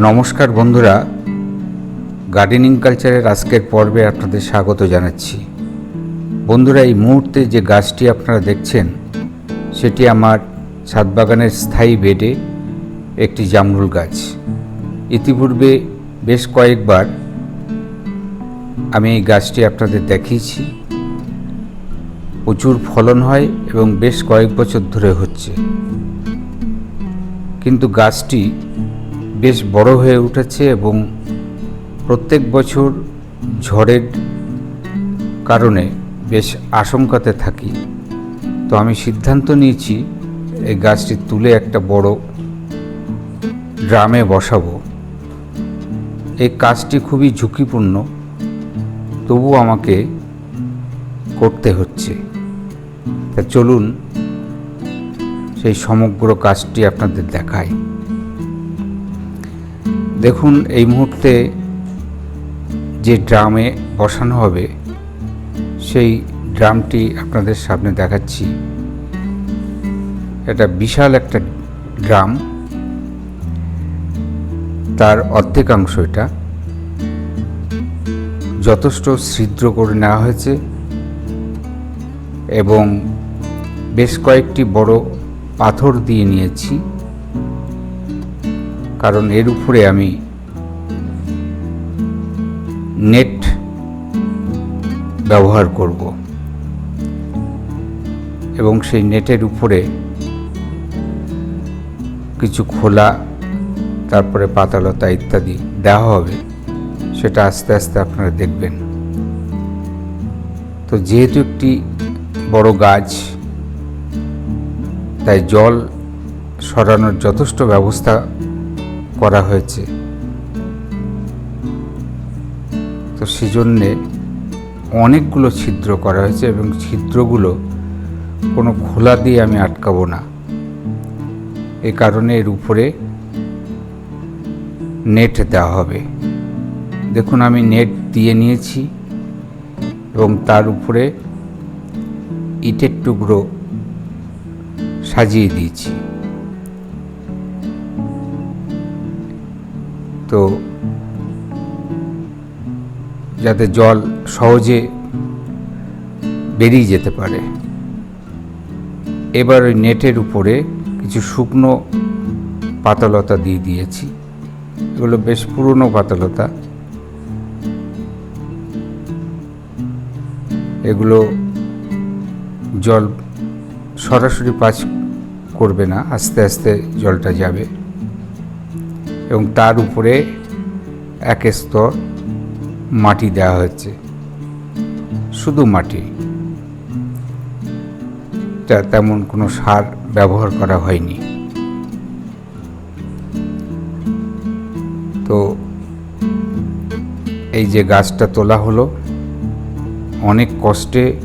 নমস্কার বন্ধুরা গার্ডেনিং কালচারের আজকের পর্বে আপনাদের স্বাগত জানাচ্ছি। বন্ধুরা, এই মুহূর্তে যে গাছটি আপনারা দেখছেন, সেটি আমার ছাদ বাগানের স্থায়ী বেডে একটি জামরুল গাছ। ইতিপূর্বে বেশ কয়েকবার আমি এই গাছটি আপনাদের দেখিয়েছি। প্রচুর ফলন হয় এবং বেশ কয়েক বছর ধরে হচ্ছে। কিন্তু গাছটি বেশ বড় হয়ে উঠেছে এবং প্রত্যেক বছর ঝড়ের কারণে বেশ আশঙ্কাতে থাকি। তো আমি সিদ্ধান্ত নিয়েছি, এই গাছটি তুলে একটা বড় ড্রামে বসাবো। এই কাজটি খুবই ঝুঁকিপূর্ণ তবু আমাকে করতে হচ্ছে। তা চলুন, সেই সমগ্র কাজটি আপনাদের দেখাই। দেখুন, এই মুহূর্তে যে ড্রামে বসানো হবে, সেই ড্রামটি আপনাদের সামনে দেখাচ্ছি। এটা বিশাল একটা ড্রাম। তার অর্ধেকাংশ এটা। যথেষ্ট ছিদ্র করে নেওয়া হয়েছে এবং বেশ কয়েকটি বড় পাথর দিয়ে নিয়েছি। কারণ এর উপরে আমি নেট ব্যবহার করব। এবং সেই নেটের উপরে কিছু খোলা, তারপরে পাতালতা ইত্যাদি দেওয়া হবে, সেটা আস্তে আস্তে আপনারা দেখবেন। তো যেহেতু একটি বড় গাছ, তাই জল সরানোর যথেষ্ট ব্যবস্থা করা হয়েছে। তো সেজন্যে অনেকগুলো ছিদ্র করা হয়েছে এবং ছিদ্রগুলো কোনো খোলা দিয়ে আমি আটকাবো না। এ কারণে এর উপরে নেট দেওয়া হবে। দেখুন, আমি নেট দিয়ে নিয়েছি এবং তার উপরে ইটের টুকরো সাজিয়ে দিয়েছি। তো যাতে জল সহজে বেরিয়ে যেতে পারে। এবার ওই নেটের উপরে কিছু শুকনো পাতালতা দিয়ে দিয়েছি। এগুলো বেশ পুরনো পাতালতা। এগুলো জল সরাসরি পাস করবে না, আস্তে আস্তে জলটা যাবে। এবং তার উপরে এক স্তর মাটি দেওয়া হয়েছে। শুধু মাটি। যা তেমন কোনো সার ব্যবহার করা হয়নি। তো এই যে গাছটা তোলা হলো, অনেক কষ্টে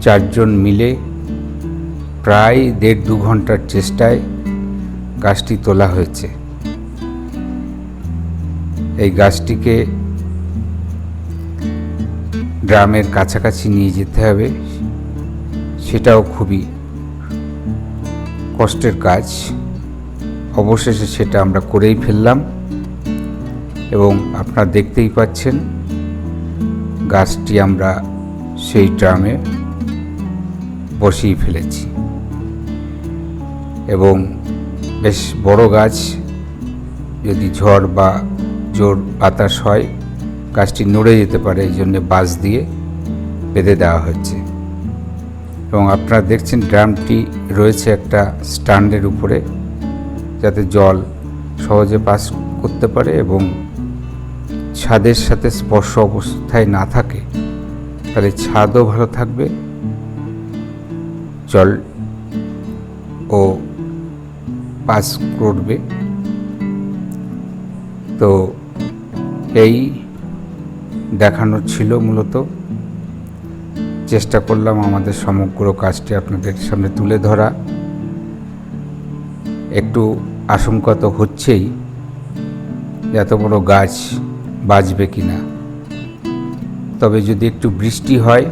চারজন মিলে প্রায় দেড় দু ঘণ্টার চেষ্টায় গাছটি তোলা হয়েছে। এই গাছটিকে গ্রামের কাছাকাছি নিয়ে যেতে হবে। সেটাও খুবই কষ্টের কাজ। অবশেষে সেটা আমরা করেই ফেললাম এবং আপনারা দেখতেই পাচ্ছেন গাছটি আমরা সেই ড্রামে বসিয়ে ফেলেছি। এবং বেশ বড় গাছ, যদি ঝড় বা জোর বাতাস হয়, গাছটি নড়ে যেতে পারে, এই জন্যে বাঁশ দিয়ে বেঁধে দেওয়া হচ্ছে। এবং আপনারা দেখছেন ড্রামটি রয়েছে একটা স্ট্যান্ডের উপরে, যাতে জল সহজে পাস করতে পারে এবং ছাদের সাথে স্পর্শ অবস্থায় না থাকে, তাহলে ছাদও ভালো থাকবে। জল ও পাস করবে। তো এই দেখানোর ছিল মূলত। চেষ্টা করলাম আমাদের সমগ্র কাজটি আপনাদের সামনে তুলে ধরা। একটু আশঙ্কা তো হচ্ছেই এত বড় গাছ বাঁচবে কি না তবে যদি একটু বৃষ্টি হয়,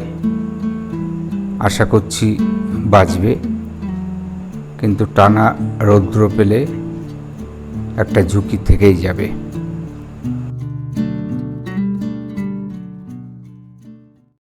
আশা করছি বাঁচবে কিন্তু টানা রৌদ্র পেলে একটা ঝুঁকি থেকেই যাবে।